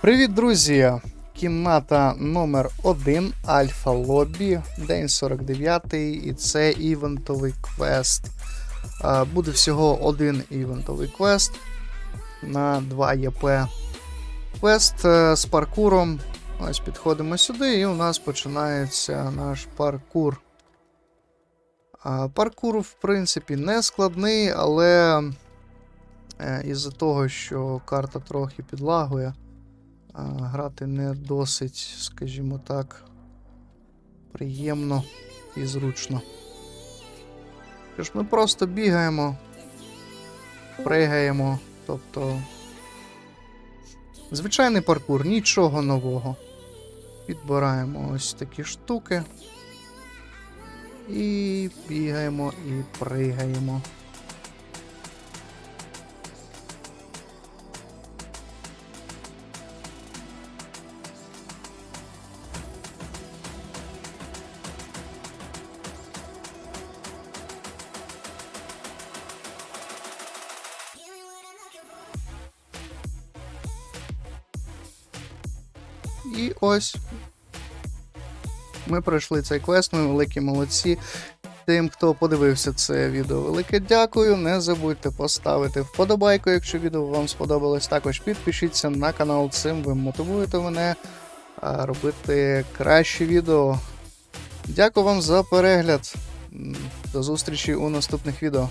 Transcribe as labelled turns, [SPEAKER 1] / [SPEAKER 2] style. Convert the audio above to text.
[SPEAKER 1] Привіт, друзі! Кімната номер 1 Альфа Лобі, день 49 і це івентовий квест. Буде всього один івентовий квест на 2 ЄП. Квест е, з паркуром. Ось підходимо сюди, і у нас починається наш паркур. Паркур, в принципі, не складний, але е, із-за того, що карта трохи підлагує, грати не досить, скажімо так, приємно і зручно. Тож ми просто бігаємо, пригаємо, тобто. Звичайний паркур, нічого нового. Підбираємо ось такі штуки. І бігаємо і пригаємо. І ось. Ми пройшли цей квест, ми великі молодці. Тим, хто подивився це відео, велике дякую. Не забудьте поставити вподобайку, якщо відео вам сподобалось. Також підпишіться на канал. Цим ви мотивуєте мене робити кращі відео. Дякую вам за перегляд. До зустрічі у наступних відео.